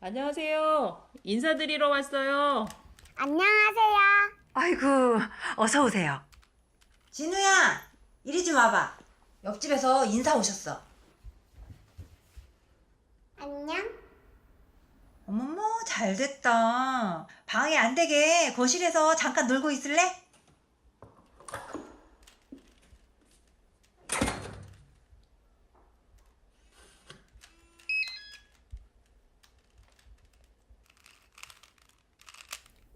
안녕하세요. 인사드리러 왔어요. 안녕하세요. 아이고, 어서 오세요. 진우야, 이리 좀 와봐. 옆집에서 인사 오셨어. 안녕. 어머머, 잘 됐다. 방해 안 되게 거실에서 잠깐 놀고 있을래?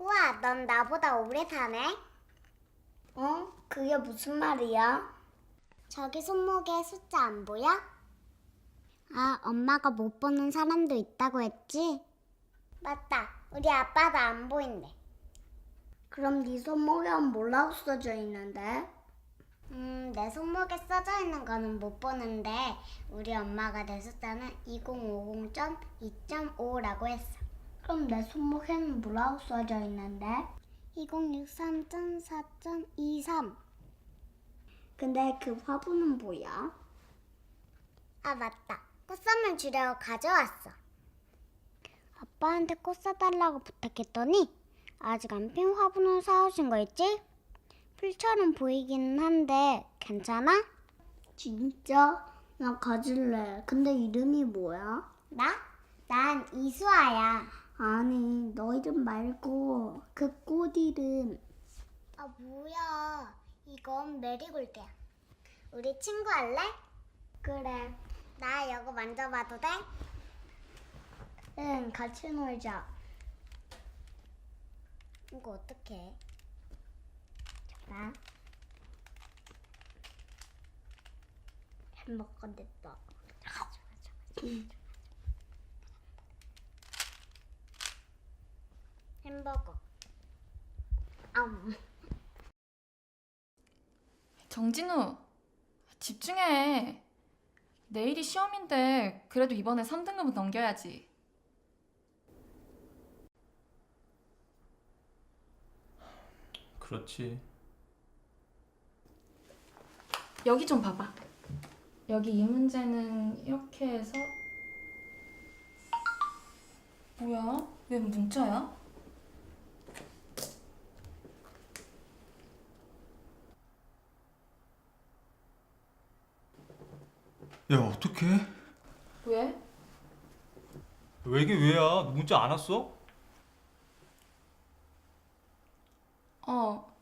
우와, 넌 나보다 오래 사네. 어? 그게 무슨 말이야? 저기 손목에 숫자 안 보여? 아, 엄마가 못 보는 사람도 있다고 했지? 맞다. 우리 아빠도 안 보인대. 그럼 네 손목에는 뭐라고 써져 있는데? 음, 내 손목에 써져 있는 거는 못 보는데 우리 엄마가 내 숫자는 2050.2.5라고 했어. 그럼 내 손목에는 뭐라고 써져 있는데? 2063.4.23 근데 그 화분은 뭐야? 아 맞다 꽃선물 주려고 가져왔어 아빠한테 꽃 사달라고 부탁했더니 아직 안 핀 화분을 사오신 거 있지? 풀처럼 보이기는 한데 괜찮아? 진짜? 나 가질래 근데 이름이 뭐야? 나? 난 이수아야 아니 너 이름 말고 그 꽃 이름. 아 뭐야. 이건 메리골드야. 우리 친구 할래? 그래. 나 이거 만져봐도 돼? 응 같이 놀자. 이거 어떡해? 자 햄버거 됐다 햄버거 암 정진우, 집중해. 내일이 시험인데 그래도 이번에 3등급은 넘겨야지. 그렇지. 여기 좀 봐봐. 여기 이 문제는 이렇게 해서 뭐야? 왜 문자야? 야, 어떡해? 왜? 왜 이게 왜야? 너 문자 안 왔어? 어.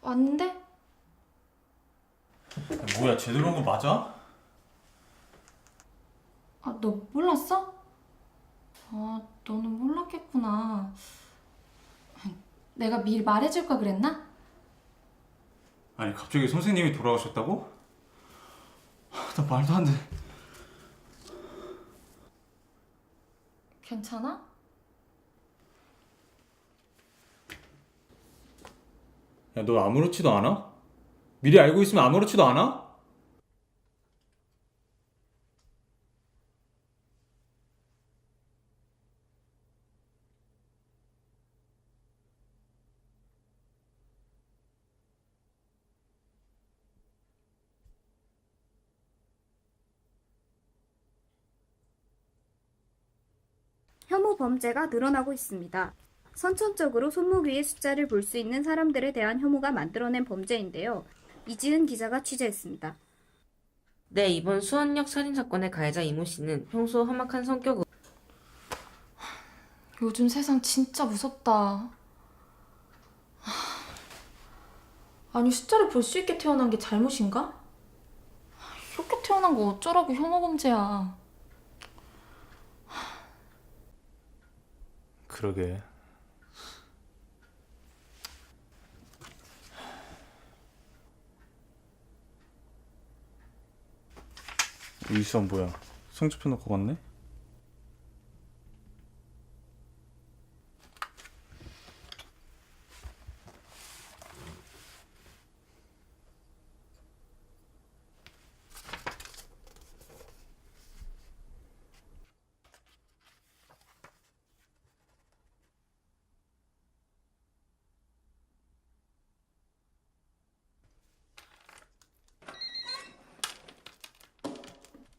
왔는데? 야, 뭐야, 제대로 한거 맞아? 아, 너 몰랐어? 아, 너는 몰랐겠구나. 내가 미리 말해줄 걸 그랬나? 아니, 갑자기 선생님이 돌아오셨다고? 하, 나 말도 안 돼. 괜찮아? 야, 너 아무렇지도 않아? 미리 알고 있으면 아무렇지도 않아? 혐오 범죄가 늘어나고 있습니다. 선천적으로 손목 위의 숫자를 볼 수 있는 사람들에 대한 혐오가 만들어낸 범죄인데요. 이지은 기자가 취재했습니다. 네, 이번 수원역 살인 사건의 가해자 이모 씨는 평소 험악한 성격으로 요즘 세상 진짜 무섭다. 하, 아니, 숫자를 볼 수 있게 태어난 게 잘못인가? 이렇게 태어난 거 어쩌라고 혐오 범죄야. 그러게. 이수원 뭐야? 성적표 놓고 갔네?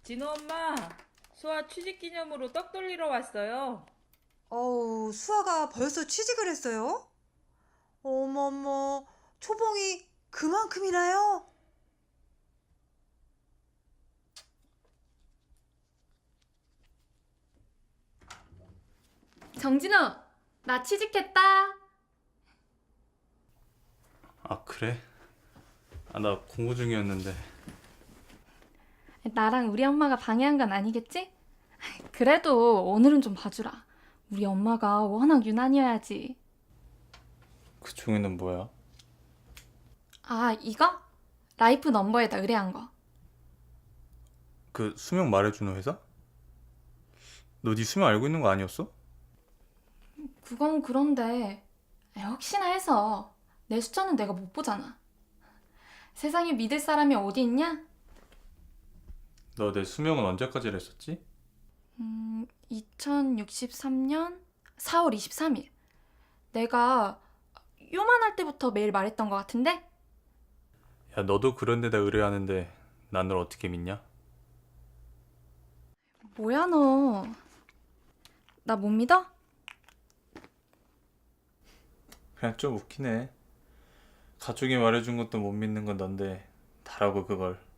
진우 엄마, 수아 취직 기념으로 떡 돌리러 왔어요. 어우, 수아가 벌써 취직을 했어요? 어머머, 초봉이 그만큼이나요? 정진우, 나 취직했다. 아 그래? 아 나 공부 중이었는데 나랑 우리 엄마가 방해한 건 아니겠지? 그래도 오늘은 좀 봐주라. 우리 엄마가 워낙 유난이어야지. 그 종이는 뭐야? 아, 이거? 라이프 넘버에다 의뢰한 거. 그 수명 말해주는 회사? 너 네 수명 알고 있는 거 아니었어? 그건 그런데 혹시나 해서 내 숫자는 내가 못 보잖아. 세상에 믿을 사람이 어디 있냐? 너 내 수명은 언제까지 했었지? 음, 2063년 4월 23일. 내가 요만할 때부터 매일 말했던 것 같은데? 야 너도 그런 데다 의뢰하는데 난 널 어떻게 믿냐? 뭐야 너? 나 못 믿어? 그냥 좀 웃기네 가족이 말해준 것도 못 믿는 건 넌데 다라고 그걸 야,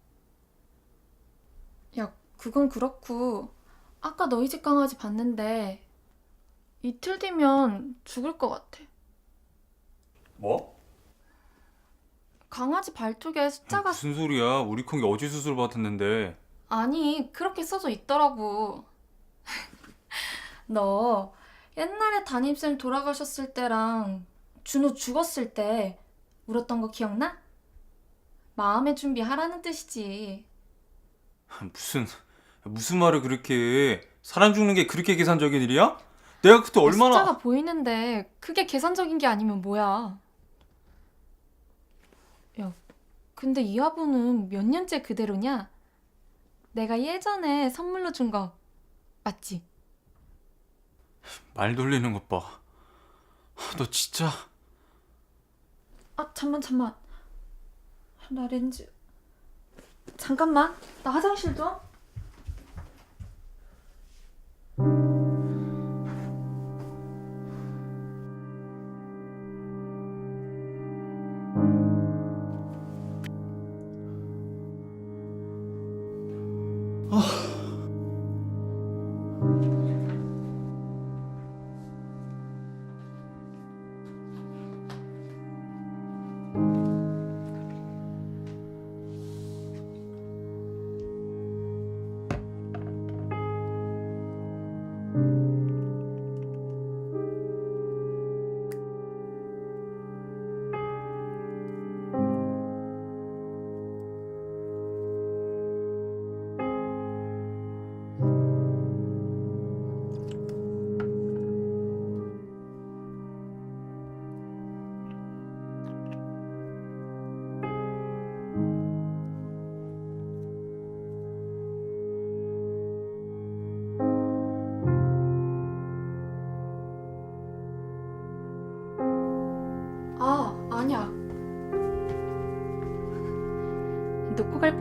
그건 그렇고 아까 너희 집 강아지 봤는데 이틀 뒤면 죽을 것 같아. 뭐? 강아지 발톱에 숫자가 무슨 소리야 우리 콩이 어제 수술 받았는데 아니 그렇게 써져 있더라고. 너 옛날에 담임쌤 돌아가셨을 때랑 준호 죽었을 때 울었던 거 기억나? 마음의 준비하라는 뜻이지. 무슨 무슨 말을 그렇게 해 사람 죽는 게 그렇게 계산적인 일이야? 내가 그때 얼마나 숫자가 보이는데 그게 계산적인 게 아니면 뭐야? 야, 근데 이 화분은 몇 년째 그대로냐? 내가 예전에 선물로 준 거 맞지? 말 돌리는 것 봐. 너 진짜 아 잠만 잠만 나 렌즈 잠깐만 나 화장실 좀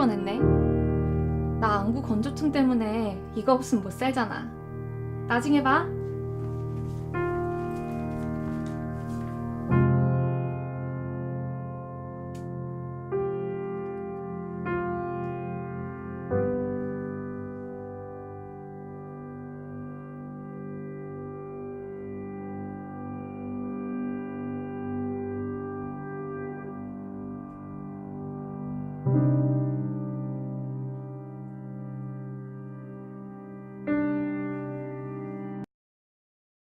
뻔했네. 나 안구 건조증 때문에 이거 없으면 못 살잖아. 나중에 봐